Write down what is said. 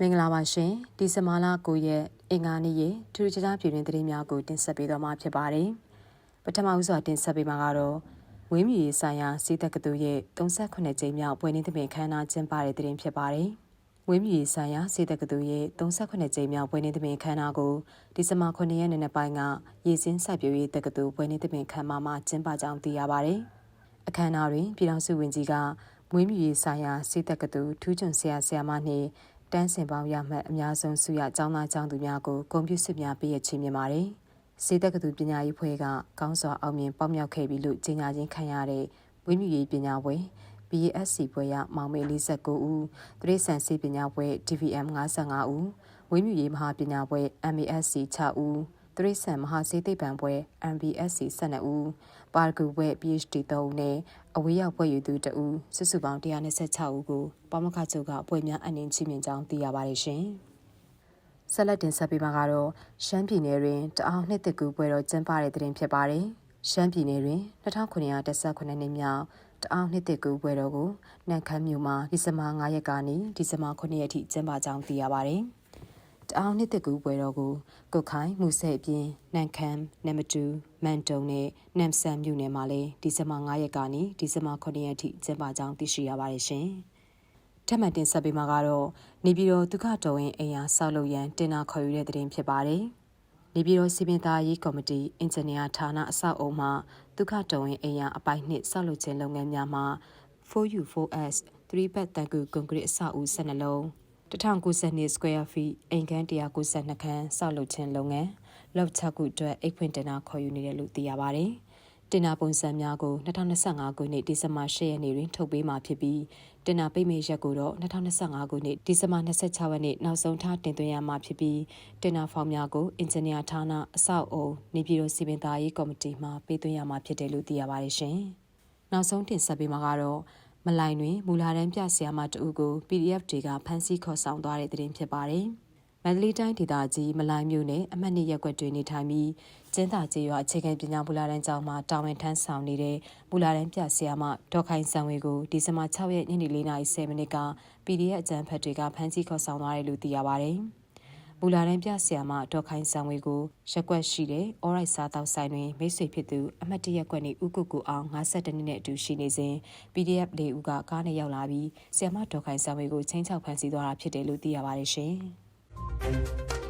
မင်္ဂလာပါရှင်ဒီဇင်ဘာလ9ရက်အင်္ဂါနေ့ရက်ထူးခြားပြည်တွင်သတင်းများကိုတင်ဆက်ပေးသွားမှာဖြစ်ပါတယ်ပထမဦးစွာတင်ဆက်ပေးမှာကတော့ဝင်းမြူရေးဆိုင်ရာစီးတက်ကတူရဲ့38ကြိမ်မြောက်ပွဲနေသမင်ခမ်းနားကျင်းပတဲ့သတင်းဖြစ်ပါတယ်ဝင်းမြူရေးဆိုင်ရာစီးတက်ကတူရဲ့38ကြိမ်မြောက်ပွဲနေသမင်ခမ်းနားကိုဒီဇင်ဘာ9ရက်နေ့နေ့ပိုင်းကရည်စင်းစိုက်ပျိုးရေးတက္ကသိုလ်ပွဲနေသမင်ခမ်းမမှာကျင်းပကြောင်းသိရပါတယ်အခမ်းအနားတွင်ပြည်ထောင်စုဝန်ကြီးကမွေးမြူရေးဆိုင်ရာစီးတက်ကတူထူးချွန်ဆရာဆရာမနှင့် တန်းစင်ပေါင်းရမှတ်အများဆုံးဆုရအကြောင်းသားအကြောင်းသူများကိုဂုဏ်ပြုဆုများပေးရခြင်းမြင်ပါတယ်။စေတက္ကသိုလ်ပညာရေးဖွဲ့ကကောင်းစွာအောင်မြင်ပေါက်မြောက်ခဲ့ပြီလို့ကြေညာခြင်းခံရတဲ့ဝိမြူရေးပညာပွဲ BSC ဘွဲရမောင်မေ49ဦးတရိษံစေပညာပွဲ DVM 55ဦးဝိမြူရေးမဟာပညာပွဲ MASC 6ဦး တရိษံမဟာစေသိပ္ပံပွဲ MBSC 12ဦးပါရဂူဘွဲ PhD 3ဦးနဲ့အဝေးရောက်ဘွဲယူသူ2ဦးစုစုပေါင်း126ဦးကိုပေါမခချုပ်ကပွဲများအနှင်ချီးမြှင့်ကြောင်းသိရပါတယ်ရှင်။ဆက်လက်တင်ဆက်ပေးမှာကတော့ရှမ်းပြည်နယ်တွင်တအောင်နှစ်တကူပွဲတော်ကျင်းပတဲ့တဲ့တင်ဖြစ်ပါတယ်။ရှမ်းပြည်နယ်တွင်2919နှစ်မြောက်တအောင်နှစ်တကူပွဲတော်ကိုနန့်ခမ်းမြို့မှာဒီဇင်ဘာ9ရက်ကနေဒီဇင်ဘာ9ရက်ထိကျင်းပကြောင်းသိရပါတယ်။ တအောင်နှစ်တကူပွဲတော်ကိုကုတ်ခိုင်မှုဆက်အပြင်နန်ခမ်းနမတူမန်တုံနဲ့နမ်ဆန်မြို့နယ်မှာလည်းဒီဇင်ဘာ9ရက်ကနေဒီဇင်ဘာ9ရက်ထိကျင်းပကြောင်းသိရှိရပါတယ်ရှင်။ထပ်မံတင်ဆက်ပေးမှာကတော့နေပြည်တော်ဒုက္ခတော်ဝင်အိမ်ယာဆောက်လုပ်ရန်တင်နာခေါ်ယူတဲ့တဲ့တင်ဖြစ်ပါတယ်။နေပြည်တော်စီမံသားရေးကော်မတီအင်ဂျင်နီယာဌာနအဆောက်အုံမှဒုက္ခတော်ဝင်အိမ်ယာအပိုင်းနှစ်ဆောက်လုပ်ခြင်းလုပ်ငန်းများမှာ 4U4S 3ဘတ်တန်ကူကွန်ကရစ်အဆောက်အဦ12လုံး 1092 square feet အိမ်ခန်း192ခန်းဆောက်လုပ်ခြင်းလုပ်ငန်းလောက်6ခုအတွက်အိတ်ဖွင့်တင်တာခေါ်ယူနေတယ်လို့သိရပါတယ်။တင်နာပုံစံများကို2025ခုနှစ်ဒီဇင်ဘာ10ရက်နေ့တွင်ထုတ်ပေးမှာဖြစ်ပြီးတင်နာပိတ်မေရက်ကိုတော့2025ခုနှစ်ဒီဇင်ဘာ26ရက်နေ့နောက်ဆုံးထားတင်သွင်းရမှာဖြစ်ပြီးတင်နာဖောင်များကိုအင်ဂျင်နီယာဌာနအဆောက်အုံနေပြည်တော်စီမံသားရေးကော်မတီမှပေးသွင်းရမှာဖြစ်တယ်လို့သိရပါတယ်ရှင်။နောက်ဆုံးတင်ဆက်ပေးမှာကတော့ မလိုင်တွင်မူလာတန်းပြဆရာမတအုပ်ကို PDF တွေကဖမ်းဆီးခေါ်ဆောင်သွားတဲ့တဲ့တင်ဖြစ်ပါတယ်။မန္တလေးတိုင်းဒေသကြီးမလိုင်မြို့နယ်အမှတ်နှစ်ရပ်ကွက်တွင်နေထိုင်ပြီးကျင်းသာကျေးရွာအခြေခံပညာမူလာတန်းကျောင်းမှာတာဝန်ထမ်းဆောင်နေတဲ့မူလာတန်းပြဆရာမဒေါက်ခိုင်ဆံဝေကိုဒီဇင်ဘာ6ရက်ညနေ4:30မိနစ်က PDF အကြံဖတ်တွေကဖမ်းဆီးခေါ်ဆောင်သွားတယ်လို့သိရပါတယ်။ မူလာတန်းပြဆရာမဒေါက်ခိုင်ဆံဝေကိုရက်ွက်ရှိတဲ့ Alright စားတောက်ဆိုင်တွင်မိတ်ဆွေဖြစ်သူအမတ်တရက်ကွက်နေဥကုကူအောင်52နှစ်နဲ့အတူရှိနေစဉ် PDF လေးဦးကကားနဲ့ရောက်လာပြီးဆရာမဒေါက်ခိုင်ဆံဝေကိုချင်းချောက်ဖမ်းဆီးသွားတာဖြစ်တယ်လို့သိရပါတယ်ရှင်။